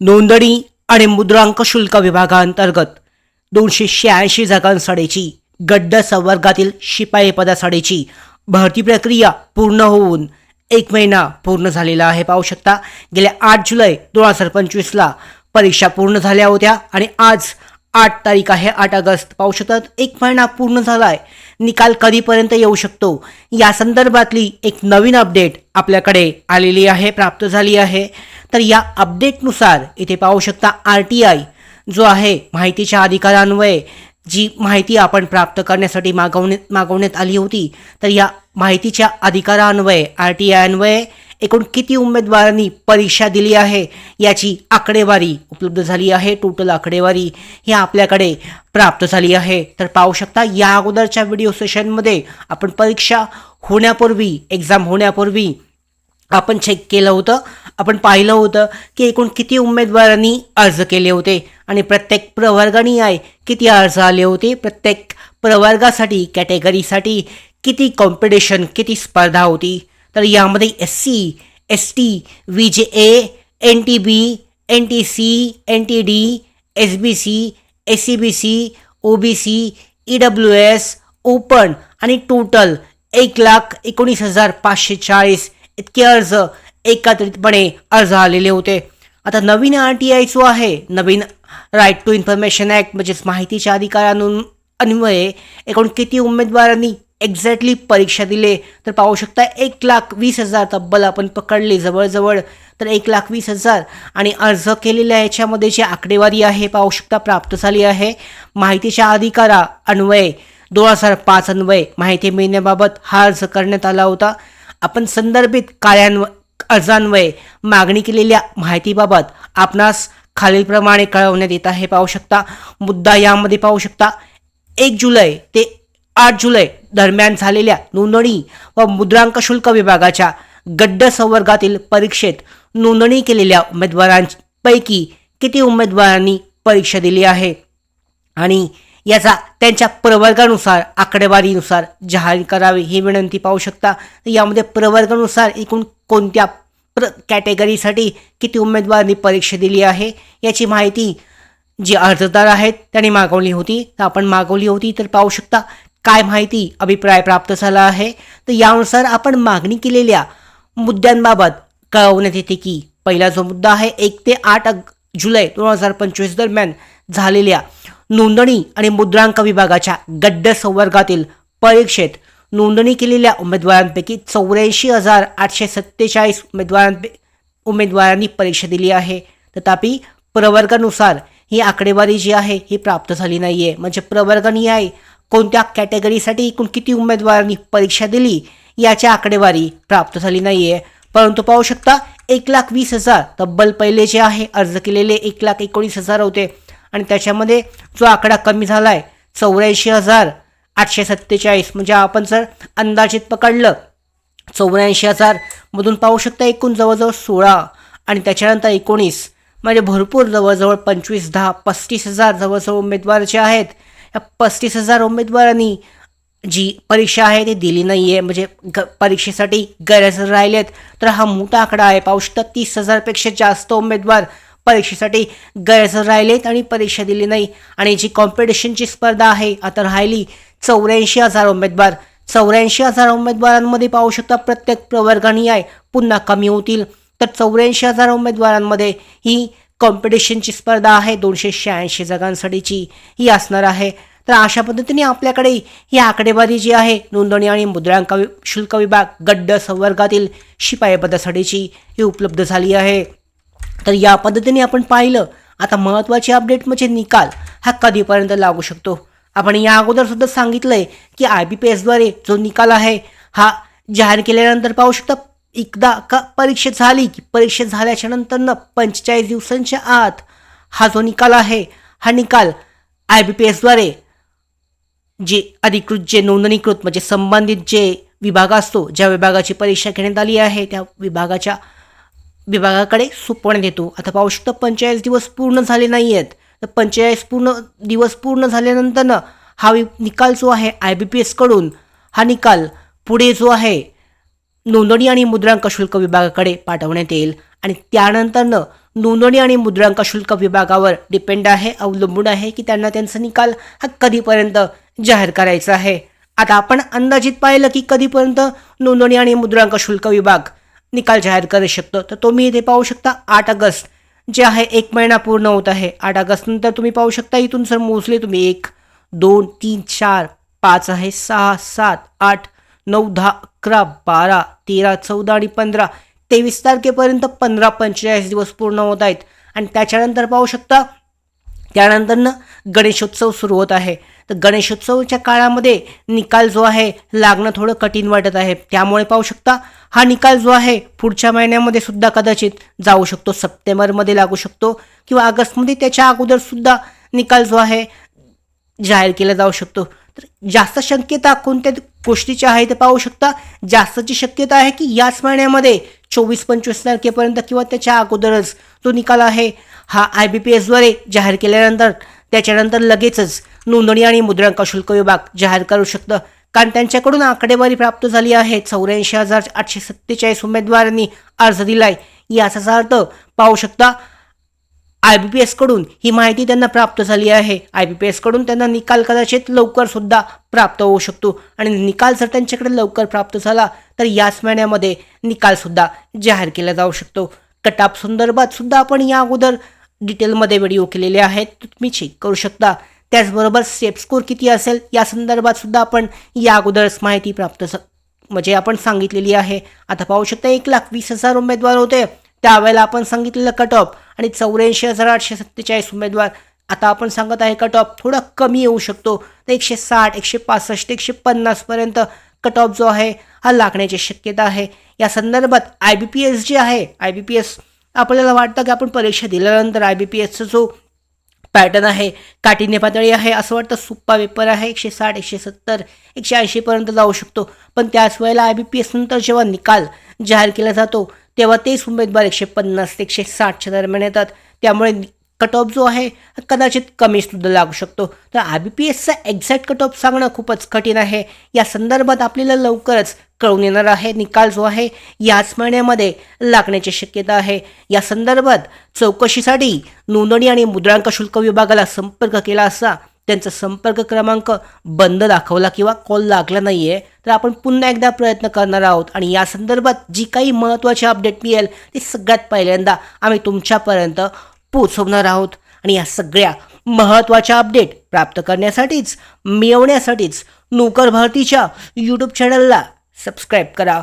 नोंदणी आणि मुद्रांक शुल्क विभागांतर्गत दोनशे शहाऐंशी जागांसाठीची गड्ड संवर्गातील शिपाई पदासाठीची भरती प्रक्रिया पूर्ण होऊन एक महिना पूर्ण झालेला आहे. पाहू शकता गेल्या आठ जुलै दोन हजार पंचवीसला परीक्षा पूर्ण झाल्या होत्या आणि आज आठ तारीख आहे आठ ऑगस्ट. पाहू शकतात एक महिना पूर्ण झाला आहे निकाल कधीपर्यंत येऊ शकतो? या संदर्भातली एक नवीन अपडेट आपल्याकडे आलेली आहे प्राप्त झाली आहे. तर या अपडेटनुसार इथे पाहू शकता आर टी आय जो आहे माहितीच्या अधिकारान्वये जी माहिती आपण प्राप्त करण्यासाठी मागवण्यात मागवण्यात आली होती तर या माहितीच्या अधिकारान्वये आर टी आयन्वये एकूण किती उमेदवारांनी परीक्षा दिली आहे याची आकडेवारी उपलब्ध झाली आहे टोटल आकडेवारी ही आपल्याकडे प्राप्त झाली आहे. तर पाहू शकता या अगोदरच्या व्हिडिओ सेशनमध्ये आपण परीक्षा होण्यापूर्वी एक्झाम होण्यापूर्वी आपण चेक केलं होतं. आपण पाहिलं होतं की एकूण किती उमेदवारांनी अर्ज केले होते आणि प्रत्येक प्रवर्गानी आहे किती अर्ज आले होते प्रत्येक प्रवर्गासाठी कॅटेगरीसाठी किती कॉम्पिटिशन किती स्पर्धा होती. तर यामध्ये S C S T V J A N T B N T C N T D S B C S C B C O B C E W S open आणि total एक लाख एकोणीस हजार पाचशे चाळीस इतके अर्ज एकत्रितपणे अर्ज आलेले होते. आता नवीन आर टी आय जो आहे नवीन राईट टू इन्फॉर्मेशन ॲक्ट म्हणजेच माहितीच्या अधिकारानु अन्वये एकूण किती उमेदवारांनी एक्झॅक्टली परीक्षा दिले तर पाहू शकता एक लाख वीस हजार तब्बल आपण पकडले जवळजवळ. तर एक लाख वीस हजार आणि अर्ज केलेल्या याच्यामध्ये जी आकडेवारी आहे पाहू शकता प्राप्त झाली आहे. माहितीच्या अधिकारा अन्वये दोन हजार पाच अन्वये माहिती मिळण्याबाबत हा अर्ज करण्यात आला होता. आपण संदर्भित कार्यान्व अर्जान्वये मागणी केलेल्या माहितीबाबत आपणास खालीलप्रमाणे कळवण्यात येत आहे. पाहू शकता मुद्दा यामध्ये पाहू शकता एक जुलै ते आठ जुलै दरम्यान झालेल्या नोंदणी व मुद्रांक शुल्क विभागाच्या गड्ड संवर्गातील परीक्षेत नोंदणी केलेल्या उमेदवारांपैकी किती उमेदवारांनी परीक्षा दिली आहे? आणि याचा त्यांच्या प्रवर्गानुसार आकडेवारीनुसार जाहीर करावी ही विनंती पाहू शकता. यामध्ये प्रवर्गानुसार एकूण कोणत्या प्र कॅटेगरीसाठी किती उमेदवारांनी परीक्षा दिली आहे याची माहिती जी अर्जदार आहेत त्यांनी मागवली होती. तर आपण मागवली होती तर पाहू शकता काय माहिती अभिप्राय प्राप्त झाला आहे. तर यानुसार आपण मागणी केलेल्या मुद्द्यांबाबत कळवण्यात येते की पहिला जो मुद्दा आहे एक ते आठ अग- जुलै दोन हजार पंचवीस दरम्यान झालेल्या नोंदणी आणि मुद्रांक विभागाच्या गड्ड संवर्गातील परीक्षेत नोंदणी केलेल्या उमेदवारांपैकी चौऱ्याऐंशी हजार आठशे सत्तेचाळीस उमेदवारांपै उमेदवारांनी परीक्षा दिली आहे. तथापि प्रवर्गानुसार ही आकडेवारी जी आहे ही प्राप्त झाली नाही म्हणजे आहे म्हणजे प्रवर्गनिहाय कोणत्या कॅटेगरीसाठी एकूण किती उमेदवारांनी परीक्षा दिली याची आकडेवारी प्राप्त झाली नाही आहे परंतु पाहू शकता एक लाख वीस हजार तब्बल पहिले जे आहे अर्ज केलेले एक लाख एकोणीस हजार होते. आणि त्याच्यामध्ये जो आकडा कमी झाला आहे चौऱ्याऐंशी हजार आठशे सत्तेचाळीस. म्हणजे आपण जर अंदाजित पकडलं चौऱ्याऐंशी हजारमधून पाहू शकता एकूण जवळजवळ सोळा आणि त्याच्यानंतर एकोणीस. म्हणजे भरपूर जवळजवळ पंचवीस दहा पस्तीस हजार जवळजवळ उमेदवार जे आहेत या पस्तीस हजार उमेदवारांनी जी परीक्षा आहे ती दिली नाही आहे म्हणजे ग परीक्षेसाठी गैरहजर राहिलेत. तर हा मोठा आकडा आहे. पाहू शकता तीस हजारपेक्षा जास्त उमेदवार परीक्षेसाठी गैरहजर राहिलेत आणि परीक्षा दिली नाही. आणि जी कॉम्पिटिशनची स्पर्धा आहे आता राहिली चौऱ्याऐंशी हजार उमेदवार. चौऱ्याऐंशी हजार उमेदवारांमध्ये पाहू शकता प्रत्येक प्रवर्गाने आहे पुन्हा कमी होतील. तर चौऱ्याऐंशी हजार उमेदवारांमध्ये ही कॉम्पिटिशनची स्पर्धा आहे दोनशे शहाऐंशी जागांसाठीची. ही असणार आहे. तर अशा पद्धतीने आपल्याकडे ही आकडेवारी जी आहे नोंदणी आणि मुद्रांक शुल्क विभाग गड्ड संवर्गातील शिपाई पदासाठीची ही उपलब्ध झाली आहे. तर या पद्धतीने आपण पाहिलं. आता महत्त्वाची अपडेट म्हणजे निकाल. हा कधीपर्यंत लागू शकतो? आपण या अगोदर सुद्धा सांगितलंय की आय बी पी एसद्वारे जो निकाल आहे हा जाहीर केल्यानंतर पाहू शकता एकदा का परीक्षा झाली की परीक्षा झाल्याच्या नंतरनं पंचेचाळीस दिवसांच्या आत हा जो निकाल आहे हा निकाल आय बी पी एसद्वारे जे अधिकृत जे नोंदणीकृत म्हणजे संबंधित जे विभाग असतो ज्या विभागाची परीक्षा घेण्यात आली आहे त्या विभागाच्या विभागाकडे सोपवण्यात येतो आता पाहू शकता पंचेचाळीस दिवस पूर्ण झाले नाही आहेत तर पंचेचाळीस पूर्ण दिवस पूर्ण झाल्यानंतरनं हा वि निकाल जो आहे आय बी पी एसकडून हा निकाल पुढे जो आहे नोंदणी आणि मुद्रांक शुल्क विभागाकडे पाठवण्यात येईल. आणि त्यानंतरनं नोंदणी आणि मुद्रांक शुल्क विभागावर डिपेंड आहे अवलंबून आहे की त्यांना त्यांचा निकाल हा कधीपर्यंत जाहीर करायचा आहे. आता आपण अंदाजित पाहिलं की कधीपर्यंत नोंदणी आणि मुद्रांक शुल्क विभाग निकाल जाहीर करू शकतो. तर तुम्ही इथे पाहू शकता आठ ऑगस्ट जे आहे एक महिना पूर्ण होत आहे. आठ ऑगस्ट नंतर तुम्ही पाहू शकता इथून सर मोजले तुम्ही एक दोन तीन चार पाच आहे सहा सात आठ नऊ दहा अकरा बारा तेरा चौदा आणि पंधरा. तेवीस तारखेपर्यंत पंधरा पंचेचाळीस दिवस पूर्ण होत आहेत. आणि त्याच्यानंतर पाहू शकता त्यानंतरनं गणेशोत्सव सुरू होत आहे. तर गणेशोत्सवच्या काळामध्ये निकाल जो आहे लागणं थोडं कठीण वाटत आहे. त्यामुळे पाहू शकता हा निकाल जो आहे पुढच्या महिन्यामध्ये सुद्धा कदाचित जाऊ शकतो. सप्टेंबरमध्ये लागू शकतो किंवा ऑगस्टमध्ये त्याच्या अगोदर सुद्धा निकाल जो आहे जाहीर केला जाऊ शकतो. तर जास्त शक्यता कोणत्या गोष्टीच्या आहे ते पाहू शकता. जास्तची शक्यता आहे की याच महिन्यामध्ये चोवीस पंचवीस तारखेपर्यंत किंवा त्याच्या अगोदरच तो निकाल आहे. हा आय बी पी एसद्वारे जाहीर केल्यानंतर त्याच्यानंतर लगेचच नोंदणी आणि मुद्रांक शुल्क विभाग जाहीर करू शकतं. कारण त्यांच्याकडून आकडेवारी प्राप्त झाली आहे. चौऱ्याऐंशी हजार आठशे सत्तेचाळीस उमेदवारांनी अर्ज दिलाय. याचाच अर्थ पाहू शकता आय बी पी एसकडून ही माहिती त्यांना प्राप्त झाली आहे. आय बी पी एसकडून त्यांना निकाल कदाचित लवकर सुद्धा प्राप्त होऊ शकतो. आणि निकाल जर त्यांच्याकडे लवकर प्राप्त झाला तर याच महिन्यामध्ये निकालसुद्धा जाहीर केला जाऊ शकतो. कटाप संदर्भात सुद्धा आपण या अगोदर डिटेलमध्ये व्हिडिओ केलेले आहेत. तुम्ही चेक करू शकता. त्याचबरोबर सेफ स्कोर किती असेल या संदर्भात सुद्धा आपण या अगोदरच माहिती प्राप्त म्हणजे आपण सांगितलेली आहे. आता पाहू शकता एक लाख वीस हजार उमेदवार होते. त्यावेळेला आपण सांगितलेलं कट ऑफ आणि चौऱ्याऐंशी हजार आठशे सत्तेचाळीस उमेदवार. आता आपण सांगत आहे कट ऑफ थोडा कमी येऊ शकतो. तर एकशे साठ एकशे पासष्ट एकशे पन्नासपर्यंत कट ऑफ जो आहे हा लागण्याची शक्यता आहे. या संदर्भात आय बी पी एस जे आहे आय बी पी एस आपल्याला वाटतं की आपण परीक्षा दिल्यानंतर आय बी पी एसचा जो पॅटर्न आहे काठीण्य पातळी आहे असं वाटतं सुप्पा पेपर आहे एकशे साठ एकशे सत्तर एकशे ऐंशीपर्यंत जाऊ शकतो. पण त्याच वेळेला आय बी पी एस नंतर जेव्हा निकाल जाहीर केला जातो तेव्हा तेच उमेदवार एकशे पन्नास ते एकशे साठच्या दरम्यान येतात. त्यामुळे कट ऑफ जो आहे कदाचित कमी सुद्धा लागू शकतो. तर आय बी पी एसचा एक्झॅक्ट कट ऑफ सांगणं खूपच कठीण आहे. या संदर्भात आपल्याला लवकरच कळून येणार आहे. निकाल जो आहे याच महिन्यामध्ये लागण्याची शक्यता आहे. या संदर्भात चौकशीसाठी नोंदणी आणि मुद्रांक शुल्क विभागाला संपर्क केला असता त्यांचा संपर्क क्रमांक बंद दाखवला किंवा कॉल लागला नाही आहे तर आपण पुन्हा एकदा प्रयत्न करणार आहोत. आणि या संदर्भात जी काही महत्त्वाची अपडेट मिळेल ती सगळ्यात पहिल्यांदा आम्ही तुमच्यापर्यंत पोचवणार आहोत. आणि या सगळ्या महत्त्वाच्या अपडेट प्राप्त करण्यासाठीच मिळवण्यासाठीच नोकर भरतीच्या यूट्यूब चॅनलला सबस्क्राईब करा.